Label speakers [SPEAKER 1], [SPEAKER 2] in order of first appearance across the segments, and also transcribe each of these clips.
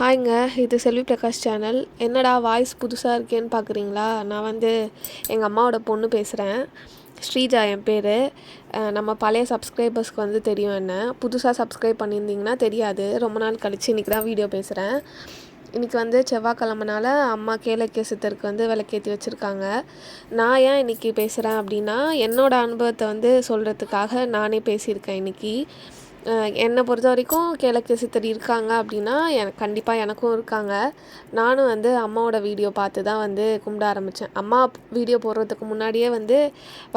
[SPEAKER 1] ஹாய்ங்க இது செல்வி பிரகாஷ் சேனல். என்னடா வாய்ஸ் புதுசாக இருக்கேன்னு பார்க்குறீங்களா நான் வந்து எங்கள் அம்மாவோட பொண்ணு பேசுகிறேன் ஸ்ரீஜா என் பேர். நம்ம பழைய சப்ஸ்கிரைபர்ஸ்க்கு வந்து தெரியும் என்ன? புதுசாக சப்ஸ்கிரைப் பண்ணியிருந்தீங்கன்னா தெரியாது. ரொம்ப நாள் கழித்து இன்றைக்கி தான் வீடியோ பேசுகிறேன் இன்றைக்கி வந்து செவ்வாய்க்கிழமனால அம்மா கேளக்கிய சித்தருக்கு வந்து விளக்கேற்றி வச்சுருக்காங்க. நான் ஏன் இன்றைக்கி பேசுகிறேன் அப்படின்னா என்னோடய அனுபவத்தை வந்து சொல்கிறதுக்காக நானே பேசியிருக்கேன் இன்றைக்கி என்னை பொறுத்த வரைக்கும் கிழக்கு சித்தர் இருக்காங்க அப்படின்னா எனக்கு கண்டிப்பாக எனக்கும் இருக்காங்க. நானும் வந்து அம்மாவோட வீடியோ பார்த்து தான் வந்து கும்பிட ஆரம்பித்தேன் அம்மா வீடியோ போடுறதுக்கு முன்னாடியே வந்து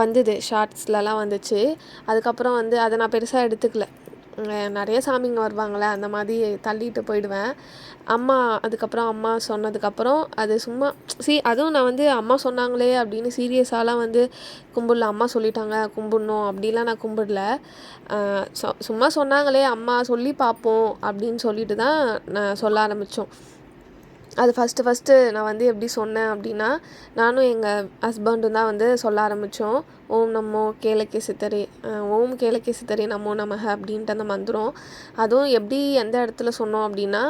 [SPEAKER 1] வந்தது ஷார்ட்ஸ்லலாம் வந்துச்சு. அதுக்கப்புறம் வந்து அதை நான் பெருசாக எடுத்துக்கல. நிறைய சாமிங்க வருவாங்களே அந்த மாதிரி தள்ளிட்டு போயிடுவேன். அம்மா அதுக்கப்புறம் அம்மா சொன்னதுக்கப்புறம் அது சும்மா சி அதுவும் நான் வந்து அம்மா சொன்னாங்களே அப்படின்னு சீரியஸாலாம் வந்து கும்பிடல அம்மா சொல்லிட்டாங்க கும்பிடணும் அப்படிலாம் நான் கும்பிடல. சும்மா சொன்னாங்களே அம்மா சொல்லி பார்ப்போம் அப்படின்னு சொல்லிட்டு தான் நான் சொல்ல ஆரம்பித்தோம் அது ஃபஸ்ட்டு ஃபஸ்ட்டு நான் வந்து எப்படி சொன்னேன் அப்படின்னா நானும் எங்கள் ஹஸ்பண்டும் தான் வந்து சொல்ல ஆரம்பித்தோம் ஓம் நம்மோ கேளக்கே சித்தரி ஓம் கேளக்கே சித்தரி நம்மோ நமக அப்படின்ட்டு அந்த மந்திரம். அதுவும் எப்படி எந்த இடத்துல சொன்னோம் அப்படின்னா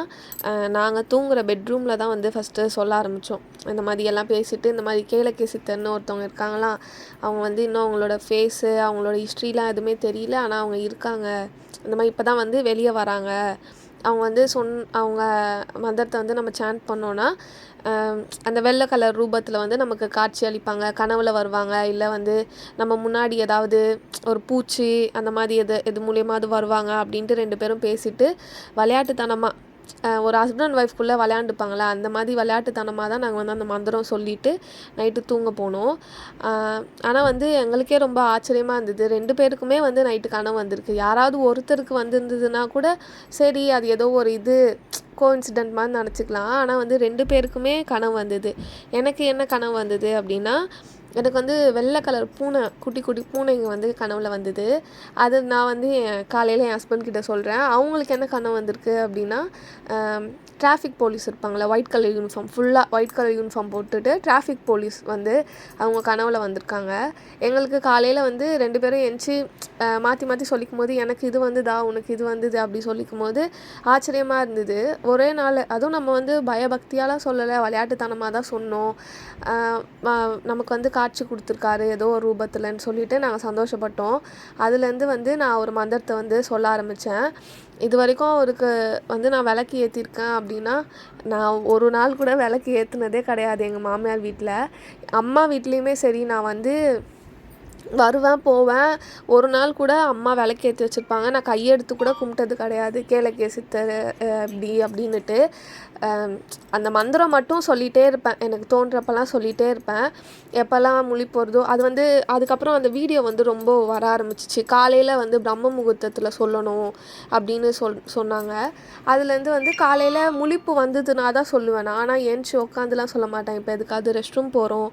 [SPEAKER 1] நாங்கள் தூங்குகிற பெட்ரூமில் தான் வந்து ஃபஸ்ட்டு சொல்ல ஆரம்பித்தோம் இந்த மாதிரி எல்லாம் பேசிவிட்டு இந்த மாதிரி கேளக்கே சித்தர்னு ஒருத்தவங்க இருக்காங்களாம் அவங்க வந்து இன்னும் அவங்களோட ஃபேஸு அவங்களோட ஹிஸ்ட்ரிலாம் எதுவுமே தெரியல. ஆனால் அவங்க இருக்காங்க. இந்த மாதிரி இப்போ தான் வந்து வெளியே வராங்க. அவங்க வந்து சொன் அவங்க மந்திரத்தை வந்து நம்ம சேண்ட் பண்ணோன்னா அந்த வெள்ளை கலர் ரூபத்தில் வந்து நமக்கு காட்சி அளிப்பாங்க. கனவுல வருவாங்க. இல்லை வந்து நம்ம முன்னாடி ஏதாவது ஒரு பூச்சி அந்த மாதிரி எது எது மூலியமாவது வருவாங்க அப்படின்ட்டு ரெண்டு பேரும் பேசிட்டு விளையாட்டுத்தனமாக ஒரு ஹஸ்பண்ட் ஒய்ஃப்குள்ளே விளையாண்டுப்பாங்களா? அந்த மாதிரி விளையாட்டுத்தனமாக தான் நாங்கள் வந்து அந்த மந்திரம் சொல்லிவிட்டு நைட்டு தூங்க போனோம். ஆனால் வந்து எங்களுக்கே ரொம்ப ஆச்சரியமாக இருந்தது. ரெண்டு பேருக்குமே வந்து நைட்டு கனவு வந்திருக்கு. யாராவது ஒருத்தருக்கு வந்திருந்ததுன்னா கூட சரி அது ஏதோ ஒரு இது கோஇன்சிடென்ட் மாதிரி நினச்சிக்கலாம். ஆனால் வந்து ரெண்டு பேருக்குமே கனவு வந்தது. எனக்கு என்ன கனவு வந்தது அப்படின்னா எனக்கு வந்து வெள்ளை கலர் பூனை குட்டி குட்டி பூனைங்க வந்து கனவில் வந்தது. அது நான் வந்து என் காலையில் என் ஹஸ்பண்ட் கிட்ட சொல்கிறேன் அவங்களுக்கு என்ன கனவு வந்திருக்கு அப்படின்னா டிராஃபிக் போலீஸ் இருப்பாங்களே ஒயிட் கலர் யூனிஃபார்ம் ஃபுல்லாக ஒயிட் கலர் யூனிஃபார்ம் போட்டுட்டு டிராஃபிக் போலீஸ் வந்து அவங்க கனவில் வந்திருக்காங்க. எங்களுக்கு காலையில் வந்து ரெண்டு பேரும் எந்திச்சு மாற்றி மாற்றி சொல்லிக்கும் போது எனக்கு இது வந்துதா? உனக்கு இது வந்தது? அப்படி சொல்லிக்கும் போது ஆச்சரியமாக இருந்தது. ஒரே நாள் அதுவும் நம்ம வந்து பயபக்தியாலாம் சொல்லலை விளையாட்டுத்தனமாக தான் சொன்னோம். நமக்கு வந்து காட்சி கொடுத்துருக்காரு ஏதோ ஒரு ரூபத்தில்ன்னு சொல்லிட்டு நாங்கள் சந்தோஷப்பட்டோம். அதுலேருந்து வந்து நான் ஒரு மந்திரத்தை வந்து சொல்ல ஆரம்பித்தேன் இது வரைக்கும் அவருக்கு வந்து நான் விளக்கு ஏற்றிருக்கேன் அப்படின்னா நான் ஒரு நாள் கூட விளக்கு ஏற்றுனதே கிடையாது எங்கள் மாமியார் வீட்டில் அம்மா வீட்லேயுமே சரி நான் வந்து வருவேன் போவேன். ஒரு நாள் கூட அம்மா விளக்கேற்றி வச்சுருப்பாங்க. நான் கையெடுத்து கூட கும்பிட்டது கிடையாது. கேளக்கே சித்தர் இப்படி அப்படின்னுட்டு. அந்த மந்திரம் மட்டும் சொல்லிகிட்டே இருப்பேன். எனக்கு தோன்றப்பெல்லாம் சொல்லிகிட்டே இருப்பேன். எப்போல்லாம் முழி போகிறதோ அது வந்து அதுக்கப்புறம் அந்த வீடியோ வந்து ரொம்ப வர ஆரம்பிச்சிச்சு. காலையில் வந்து பிரம்ம முகூர்த்தத்தில் சொல்லணும் அப்படின்னு சொல் சொன்னாங்க. அதுலேருந்து வந்து காலையில் முழிப்பு வந்ததுனா தான் சொல்லுவேன். ஆனால் ஏன்ச்சி உட்காந்துலாம் சொல்ல மாட்டேன். இப்போ எதுக்காவது ரெஸ்ட் ரூம் போகிறோம்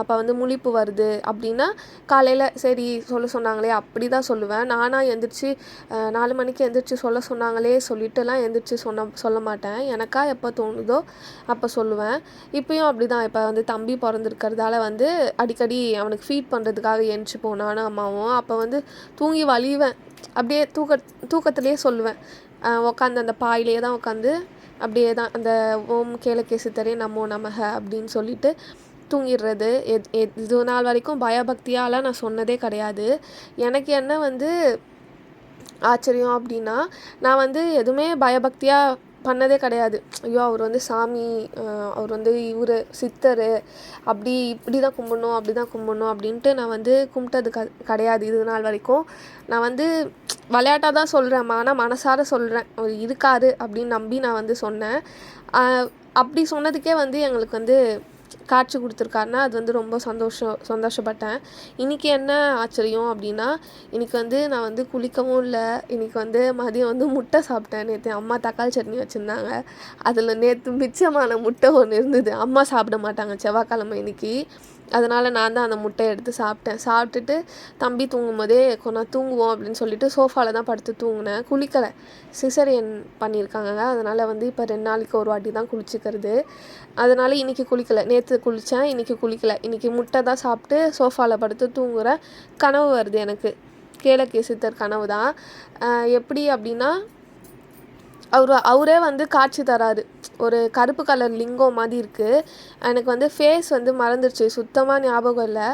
[SPEAKER 1] அப்போ வந்து முழிப்பு வருது அப்படின்னா காலையில் சரி சொல்ல சொன்னாங்களே அப்படி தான் சொல்லுவேன். நானாக எந்திரிச்சு நாலு மணிக்கு எந்திரிச்சு சொல்ல சொன்னாங்களே சொல்லிட்டுலாம் எந்திரிச்சு சொன்ன சொல்ல மாட்டேன். எனக்கா எப்போ தோணுதோ அப்போ சொல்லுவேன். இப்போயும் அப்படி தான் இப்போ வந்து தம்பி பிறந்திருக்கிறதால வந்து அடிக்கடி அவனுக்கு ஃபீட் பண்ணுறதுக்காக எந்திரிச்சு போனான்னு அம்மாவும். அப்போ வந்து தூங்கி வலிவேன் அப்படியே தூக்க தூக்கத்துலேயே சொல்லுவேன். உட்காந்து அந்த பாயிலே தான் உட்காந்து அப்படியே தான் அந்த ஓம் கேளக்கேசித்தரே நம்ம நமக அப்படின்னு சொல்லிட்டு தூங்கிடுறது. எத் இது நாள் வரைக்கும் பயபக்தியாலாம் நான் சொன்னதே கிடையாது. எனக்கு என்ன வந்து ஆச்சரியம் அப்படின்னா நான் வந்து எதுவுமே பயபக்தியாக பண்ணதே கிடையாது. ஐயோ அவர் வந்து சாமி அவர் வந்து இவர் சித்தர் அப்படி இப்படி தான் கும்பிட்ணும் அப்படி தான் கும்பிட்ணும் அப்படின்ட்டு நான் வந்து கும்பிட்டது க கிடையாது இது நாள் வரைக்கும். நான் வந்து விளையாட்டாக தான் சொல்கிறேன் ஆனால் மனசார சொல்கிறேன் அவர் இருக்காரு அப்படின்னு நம்பி நான் வந்து சொன்னேன். அப்படி சொன்னதுக்கே வந்து எங்களுக்கு வந்து காட்சி கொடுத்துருக்காருன்னா அது வந்து ரொம்ப சந்தோஷம் சந்தோஷப்பட்டேன். இன்றைக்கி என்ன ஆச்சரியம் அப்படின்னா இன்றைக்கி வந்து நான் வந்து குளிக்கவும் இல்லை இன்றைக்கி வந்து மதியம் வந்து முட்டை சாப்பிட்டேன். நேற்று அம்மா தக்காளி சட்னி வச்சுருந்தாங்க. அதில் நேற்று மிச்சமான முட்டை ஒன்று இருந்தது. அம்மா சாப்பிட மாட்டாங்க செவ்வாய்க்கிழமை இன்றைக்கி அதனால் நான் தான் அந்த முட்டையை எடுத்து சாப்பிட்டேன். சாப்பிட்டுட்டு தம்பி தூங்கும் போதே கொஞ்சம் தூங்குவோம் அப்படின்னு சொல்லிட்டு சோஃபாவில் தான் படுத்து தூங்கினேன். குளிக்கலை. சிசரியன் பண்ணியிருக்காங்க அதனால் வந்து இப்போ ரெண்டு நாளைக்கு ஒரு வாட்டி தான் குளிச்சுக்கிறது. அதனால் இன்றைக்கி குளிக்கலை. நேற்று குளித்தேன் இன்றைக்கி குளிக்கலை. இன்றைக்கி முட்டை தான் சாப்பிட்டு சோஃபாவில் படுத்து தூங்குகிற கனவு வருது எனக்கு. கேளக்கே சித்தர் கனவு தான். எப்படி அப்படின்னா அவர் அவரே வந்து காட்சி தராரு. ஒரு கருப்பு கலர் லிங்கம் மாதிரி இருக்குது எனக்கு வந்து ஃபேஸ் வந்து மறந்துடுச்சு சுத்தமாக ஞாபகம் இல்லை.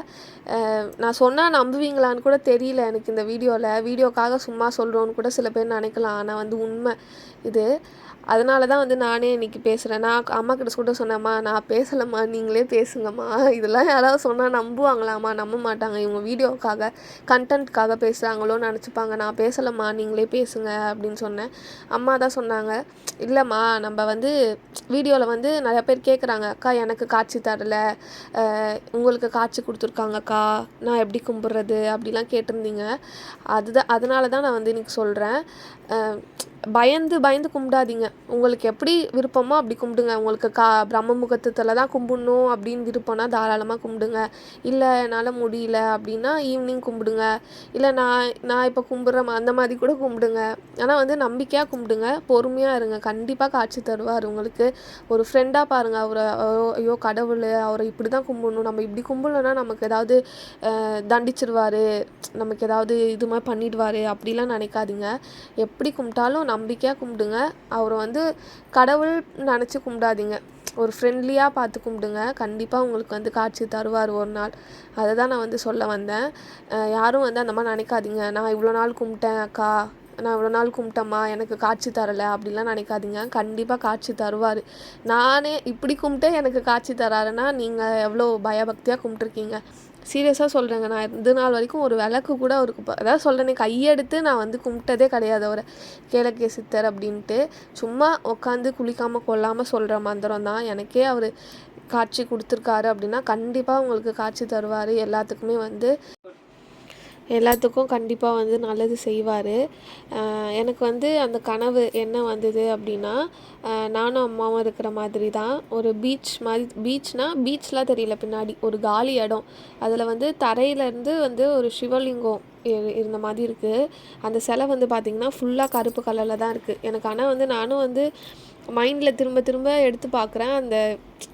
[SPEAKER 1] நான் சொன்னால் நம்புவீங்களான்னு கூட தெரியல எனக்கு இந்த வீடியோவில் வீடியோக்காக சும்மா சொல்கிறோன்னு கூட சில பேர் நினைக்கலாம். ஆனால் வந்து உண்மை இது. அதனால தான் வந்து நானே இன்றைக்கி பேசுகிறேன் நான் அம்மா கிட்ட கூட சொன்னேம்மா நான் பேசலைம்மா நீங்களே பேசுங்கம்மா. இதெல்லாம் யாராவது சொன்னால் நம்புவாங்களாம்மா நம்ப மாட்டாங்க. இவங்க வீடியோக்காக கண்டென்ட்காக பேசுகிறாங்களோன்னு நினச்சிப்பாங்க. நான் பேசலைம்மா நீங்களே பேசுங்க அப்படின்னு சொன்னேன். அம்மா தான் சொன்னாங்க இல்லைம்மா நம்ம வந்து வீடியோவில் வந்து நிறையா பேர் கேட்குறாங்க அக்கா எனக்கு காட்சி தரல உங்களுக்கு காட்சி கொடுத்துருக்காங்கக்கா நான் எப்படி கும்பிட்றது அப்படிலாம் கேட்டிருந்தீங்க. அதுதான் அதனால தான் நான் வந்து இன்றைக்கி சொல்கிறேன் பயந்து பயந்து கும்பிடாதீங்க. உங்களுக்கு எப்படி விருப்பமோ அப்படி கும்பிடுங்க. உங்களுக்கு கா பிரம்ம முகூர்த்தத்தில் தான் கும்பிடணும் அப்படின்னு விருப்பம்னா தாராளமாக கும்பிடுங்க. இல்லை என்னால் முடியல அப்படின்னா ஈவினிங் கும்பிடுங்க. இல்லை நான் நான் இப்போ கும்பிட்ற அந்த மாதிரி கூட கும்பிடுங்க. ஆனால் வந்து நம்பிக்கையாக கும்பிடுங்க. பொறுமையாக இருங்க. கண்டிப்பாக காட்சி தருவார் உங்களுக்கு. ஒரு ஃப்ரெண்டாக பாருங்கள் அவரை ஐயோ, ஐயோ கடவுள் அவரை இப்படி தான் கும்பிடணும். நம்ம இப்படி கும்பிடலன்னா நமக்கு ஏதாவது தண்டிச்சிருவார். நமக்கு ஏதாவது இது மாதிரி பண்ணிடுவார். அப்படிலாம் நினைக்காதீங்க. எப்படி கும்பிட்டாலும் நம்பிக்கையாக கும்பிடுங்க. அவரை வந்து கடவுள் நினச்சி கும்பிடாதீங்க. ஒரு ஃப்ரெண்ட்லியாக பார்த்து கும்பிடுங்க. கண்டிப்பாக உங்களுக்கு வந்து காட்சி தருவார் ஒரு நாள். அதை தான் நான் வந்து சொல்ல வந்தேன். யாரும் வந்து அந்த மாதிரி நினைக்காதீங்க. நான் இவ்வளோ நாள் கும்பிட்டேன் அக்கா. நான் இவ்வளோ நாள் கும்பிட்டேம்மா. எனக்கு காட்சி தரலை அப்படிலாம் நினைக்காதீங்க. கண்டிப்பாக காட்சி தருவார். நானே இப்படி கும்பிட்டே எனக்கு காட்சி தராருன்னா நீங்கள் எவ்வளோ பயபக்தியாக கும்பிட்ருக்கீங்க சீரியஸாக சொல்கிறேங்க நான் இது நாள் வரைக்கும் ஒரு விளக்கு கூட அவருக்கு அதாவது சொல்கிறேனே கையெடுத்து நான் வந்து கும்பிட்டதே கிடையாது அவரை. கேளக்கிய சித்தர் அப்படின்ட்டு சும்மா உட்காந்து குளிக்காமல் கொள்ளாமல் சொல்கிற மந்திரம் தான். எனக்கே அவர் காட்சி கொடுத்துருக்காரு அப்படின்னா கண்டிப்பாக உங்களுக்கு காட்சி தருவார். எல்லாத்துக்குமே வந்து எல்லாத்துக்கும் கண்டிப்பாக வந்து நல்லது செய்வார். எனக்கு வந்து அந்த கனவு என்ன வந்தது அப்படின்னா நானும் அம்மாவும் இருக்கிற மாதிரி தான் ஒரு பீச் மாதிரி பீச்னால் பீச்லாம் தெரியல பின்னாடி ஒரு காலி இடம். அதில் வந்து தரையிலேருந்து வந்து ஒரு சிவலிங்கம் இரு- இருந்த மாதிரி இருக்குது அந்த சிலை வந்து பார்த்திங்கன்னா ஃபுல்லாக கருப்பு கலரில் தான் இருக்குது எனக்கு ஆனால் வந்து நானும் வந்து மைண்டில் திரும்ப திரும்ப எடுத்து பார்க்குறேன். அந்த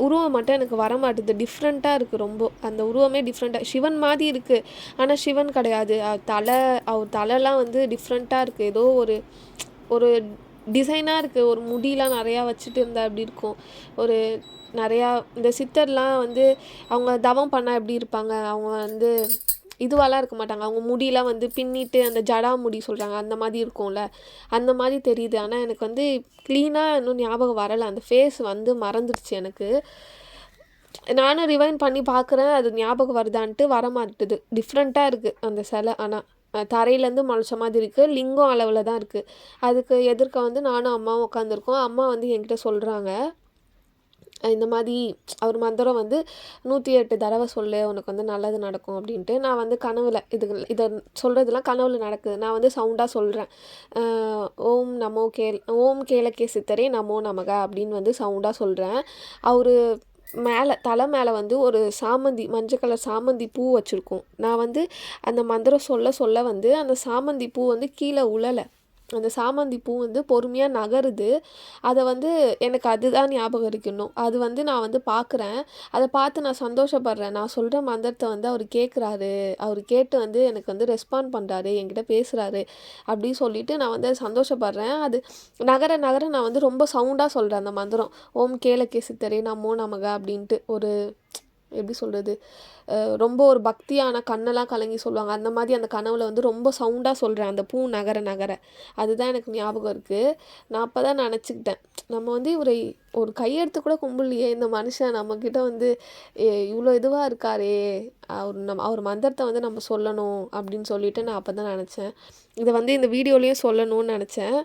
[SPEAKER 1] உருவம் மட்டும் எனக்கு வர மாட்டுது டிஃப்ரெண்ட்டாக இருக்குது ரொம்ப. அந்த உருவமே டிஃப்ரெண்ட்டாக சிவன் மாதிரி இருக்குது ஆனால் சிவன் கிடையாது. தலை அவர் தலைலாம் வந்து டிஃப்ரெண்ட்டாக இருக்குது ஏதோ ஒரு ஒரு டிசைனாக இருக்குது ஒரு முடியெலாம் நிறையா வச்சுட்டு இருந்தால் எப்படி இருக்கும்? ஒரு நிறையா இந்த சித்தர்லாம் வந்து அவங்க தவம் பண்ணால் எப்படி இருப்பாங்க? அவங்க வந்து இதுவாலாம் இருக்க மாட்டாங்க. அவங்க முடியெலாம் வந்து பின்னிட்டு அந்த ஜடா முடி சொல்கிறாங்க அந்த மாதிரி இருக்கும்ல. அந்த மாதிரி தெரியுது. ஆனால் எனக்கு வந்து க்ளீனாக இன்னும் ஞாபகம் வரலை. அந்த ஃபேஸ் வந்து மறந்துடுச்சு எனக்கு. நானும் ரிவைன் பண்ணி பார்க்குறேன் அது ஞாபகம் வருதான்ட்டு வர மாட்டுது டிஃப்ரெண்ட்டாக இருக்குது அந்த சிலை. ஆனால் தரையிலேருந்து முளைச்ச மாதிரி இருக்குது லிங்கம் அளவில் தான் இருக்குது அதுக்கு எதிர்க்க வந்து நானும் அம்மாவும் உட்காந்துருக்கோம் அம்மா வந்து என்கிட்ட சொல்கிறாங்க இந்த மாதிரி அவர் மந்திரம் வந்து நூற்றி எட்டு தடவை சொல்லு உனக்கு வந்து நல்லது நடக்கும் அப்படின்ட்டு நான் வந்து கனவில் இது இதை சொல்கிறதுலாம் கனவில் நடக்குது. நான் வந்து சவுண்டாக சொல்கிறேன் ஓம் நமோ கேல் ஓம் கேளக்கே சித்தரே நமோ நமக அப்படின்னு வந்து சவுண்டாக சொல்கிறேன் அவர் மேலே தலை மேலே வந்து ஒரு சாமந்தி மஞ்சள் கலர் சாமந்தி பூ வச்சுருக்கோம். நான் வந்து அந்த மந்திரம் சொல்ல சொல்ல வந்து அந்த சாமந்தி பூ வந்து கீழே உழலை. அந்த சாமந்தி பூ வந்து பொறுமையாக நகருது. அதை வந்து எனக்கு அதுதான் ஞாபகம் இருக்கணும். அது வந்து நான் வந்து பார்க்குறேன் அதை பார்த்து நான் சந்தோஷப்படுறேன். நான் சொல்கிற மந்திரத்தை வந்து அவர் கேட்குறாரு அவர் கேட்டு வந்து எனக்கு வந்து ரெஸ்பாண்ட் பண்ணுறாரு என்கிட்ட பேசுகிறாரு அப்படின்னு சொல்லிட்டு நான் வந்து சந்தோஷப்படுறேன். அது நகர நகர நான் வந்து ரொம்ப சவுண்டாக சொல்கிறேன் அந்த மந்திரம். ஓம் கேளக்கே சித்தரே நமோ நமக அப்படின்ட்டு ஒரு எப்படி சொல்கிறது ரொம்ப ஒரு பக்தியான கண்ணெல்லாம் கலங்கி சொல்லுவாங்க. அந்த மாதிரி அந்த கனவில் வந்து ரொம்ப சவுண்டாக சொல்கிறேன் அந்த பூ நகர நகர. அதுதான் எனக்கு ஞாபகம் இருக்குது நான் அப்போ தான் நினச்சிக்கிட்டேன். நம்ம வந்து இவரை ஒரு கையெடுத்து கூட கும்பிடலையே இந்த மனுஷன் நம்மக்கிட்ட வந்து இவ்வளோ இதுவாக இருக்காரே. அவர் நம்ம அவர் மந்திரத்தை வந்து நம்ம சொல்லணும். அப்படின்னு சொல்லிட்டு நான் அப்போ தான் நினச்சேன். இதை வந்து இந்த வீடியோலேயும் சொல்லணும்னு நினச்சேன்.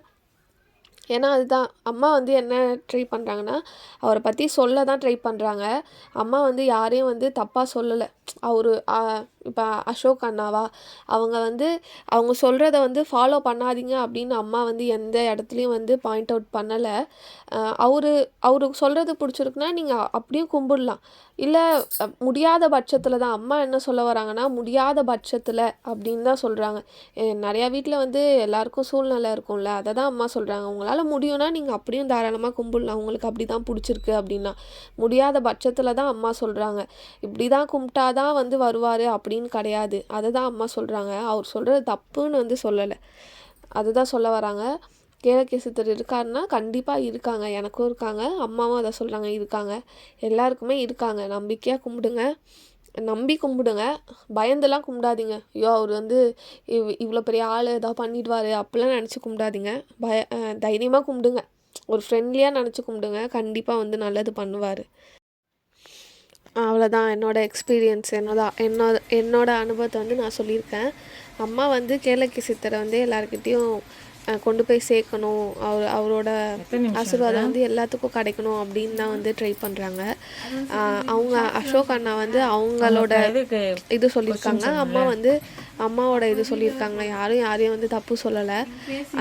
[SPEAKER 1] ஏன்னா அதுதான் அம்மா வந்து என்ன ட்ரை பண்ணுறாங்கன்னா அவரை பற்றி சொல்ல தான் ட்ரை பண்ணுறாங்க அம்மா வந்து யாரையும் வந்து தப்பாக சொல்லலை. அவர் இப்போ அசோக் அண்ணாவா அவங்க வந்து அவங்க சொல்கிறத வந்து ஃபாலோ பண்ணாதீங்க அப்படின்னு அம்மா வந்து எந்த இடத்துலையும் வந்து பாயிண்ட் அவுட் பண்ணலை. அவர் அவருக்கு சொல்கிறது பிடிச்சிருக்குன்னா நீங்கள் அப்படியும் கும்பிடலாம். இல்லை முடியாத பட்சத்தில் தான் அம்மா என்ன சொல்ல வராங்கன்னா முடியாத பட்சத்தில் அப்படின்னு தான் சொல்கிறாங்க நிறையா வீட்டில் வந்து எல்லாருக்கும் சூழ்நிலை இருக்கும்ல அதை தான் அம்மா சொல்கிறாங்க உங்களால் முடியும்னா நீங்கள் அப்படியும் தாராளமாக கும்பிடலாம். உங்களுக்கு அப்படி தான் பிடிச்சிருக்கு அப்படின்னா. முடியாத பட்சத்தில் தான் அம்மா சொல்கிறாங்க இப்படி தான் கும்பிட்டா தான் வந்து வருவார் அப்படி அப்படின்னு கிடையாது. அதை தான் அம்மா சொல்கிறாங்க அவர் சொல்கிறது தப்புன்னு வந்து சொல்லலை. அதை தான் சொல்ல வராங்க. கேளக்கேசுத்தர் இருக்காருன்னா கண்டிப்பாக இருக்காங்க. எனக்கும் இருக்காங்க. அம்மாவும் அதை சொல்கிறாங்க இருக்காங்க. எல்லாருக்குமே இருக்காங்க. நம்பிக்கையாக கும்பிடுங்க. நம்பி கும்பிடுங்க. பயந்துலாம் கும்பிடாதீங்க. ஐயோ அவர் வந்து இவ் இவ்வளோ பெரிய ஆள் ஏதாவது பண்ணிடுவார் அப்படிலாம் நினச்சி கும்பிடாதீங்க. பய தைரியமாக கும்பிடுங்க. ஒரு ஃப்ரெண்ட்லியாக நினச்சி கும்பிடுங்க. கண்டிப்பாக வந்து நல்லது பண்ணுவார். அவ்வளோதான் என்னோடய எக்ஸ்பீரியன்ஸ் என்னோட என்னோட என்னோடய அனுபவத்தை வந்து நான் சொல்லியிருக்கேன். அம்மா வந்து கேளக்கி சித்தரை வந்து எல்லாருக்கிட்டேயும் கொண்டு போய் சேர்க்கணும். அவர் அவரோட ஆசீர்வாதம் வந்து எல்லாத்துக்கும் கிடைக்கணும் அப்படின்னு தான் வந்து ட்ரை பண்ணுறாங்க அவங்க அசோக் அண்ணா வந்து அவங்களோட இது சொல்லியிருக்காங்க. அம்மா வந்து அம்மாவோட இது சொல்லியிருக்காங்க. யாரும் யாரையும் வந்து தப்பு சொல்லலை.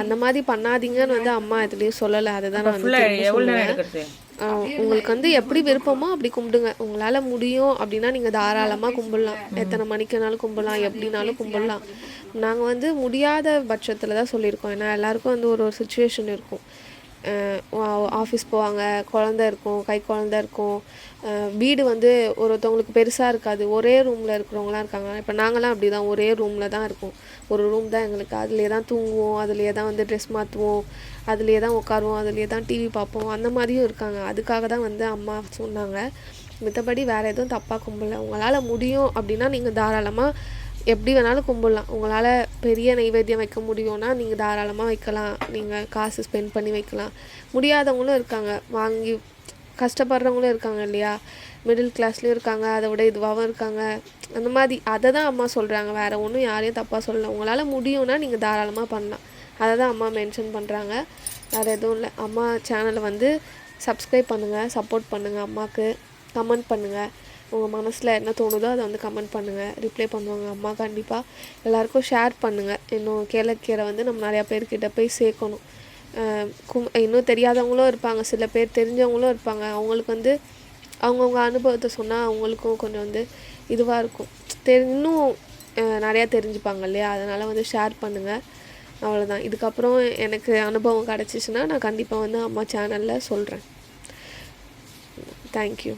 [SPEAKER 1] அந்த மாதிரி பண்ணாதீங்கன்னு வந்து அம்மா எதுலேயும் சொல்லலை. அதுதான் நான் வந்து ஆஹ் உங்களுக்கு வந்து எப்படி விருப்பமோ அப்படி கும்பிடுங்க. உங்களால் முடியும் அப்படின்னா நீங்கள் தாராளமாக கும்பிடலாம். எத்தனை மணிக்குனாலும் கும்பிடலாம் எப்படினாலும் கும்பிடலாம். நாங்கள் வந்து முடியாத பட்சத்தில் தான் சொல்லியிருக்கோம். ஏன்னா எல்லாருக்கும் வந்து ஒரு ஒரு சுச்சுவேஷன் இருக்கும். ஆஃபீஸ் போவாங்க குழந்த இருக்கும் கை குழந்த இருக்கும். வீடு வந்து ஒருத்தவங்களுக்கு பெருசாக இருக்காது. ஒரே ரூமில் இருக்கிறவங்களாம் இருக்காங்க. இப்போ நாங்களாம் அப்படி தான் ஒரே ரூமில் தான் இருக்கோம். ஒரு ரூம் தான் எங்களுக்கு. அதிலே தான் தூங்குவோம். அதிலே தான் வந்து ட்ரெஸ் மாற்றுவோம் அதுலேயே தான் உட்காருவோம். அதுலேயே தான் டிவி பார்ப்போம். அந்த மாதிரியும் இருக்காங்க. அதுக்காக தான் வந்து அம்மா சொன்னாங்க. மித்தபடி வேறு எதுவும் தப்பாக கும்பல. உங்களால் முடியும் அப்படின்னா நீங்கள் தாராளமாக எப்படி வேணாலும் கும்பிடலாம். உங்களால் பெரிய நைவேத்தியம் வைக்க முடியும்னா நீங்கள் தாராளமாக வைக்கலாம். நீங்கள் காசு ஸ்பெண்ட் பண்ணி வைக்கலாம். முடியாதவங்களும் இருக்காங்க. வாங்கி கஷ்டப்படுறவங்களும் இருக்காங்க இல்லையா? மிடில் கிளாஸ்லேயும் இருக்காங்க. அதை விட இதுவாகவும் இருக்காங்க. அந்த மாதிரி அதை தான் அம்மா சொல்கிறாங்க வேறு ஒன்றும் யாரையும் தப்பாக சொல்லல. உங்களால் முடியும்னா நீங்கள் தாராளமாக பண்ணலாம். அதை தான் அம்மா மென்ஷன் பண்ணுறாங்க வேறு எதுவும் இல்லை. அம்மா சேனலை வந்து சப்ஸ்கிரைப் பண்ணுங்கள் சப்போர்ட் பண்ணுங்கள் அம்மாவுக்கு கமெண்ட் பண்ணுங்கள் உங்கள் மனசில் என்ன தோணுதோ அதை வந்து கமெண்ட் பண்ணுங்கள் ரிப்ளை பண்ணுவாங்க. அம்மா கண்டிப்பாக எல்லாருக்கும் ஷேர் பண்ணுங்கள் இன்னும் கேளக்கீரை வந்து நம்ம நிறையா பேர்கிட்ட போய் சேர்க்கணும். கும் இன்னும் தெரியாதவங்களும் இருப்பாங்க. சில பேர் தெரிஞ்சவங்களும் இருப்பாங்க. அவங்களுக்கு வந்து அவங்கவுங்க அனுபவத்தை சொன்னால் அவங்களுக்கும் கொஞ்சம் வந்து இதுவாக இருக்கும். தெரி இன்னும் நிறையா தெரிஞ்சுப்பாங்க இல்லையா? அதனால் வந்து ஷேர் பண்ணுங்கள் அவ்வளோதான் இதுக்கப்புறம் எனக்கு அனுபவம் கிடச்சிச்சின்னா நான் கண்டிப்பாக வந்து அம்மா சேனலில் சொல்கிறேன் தேங்க்யூ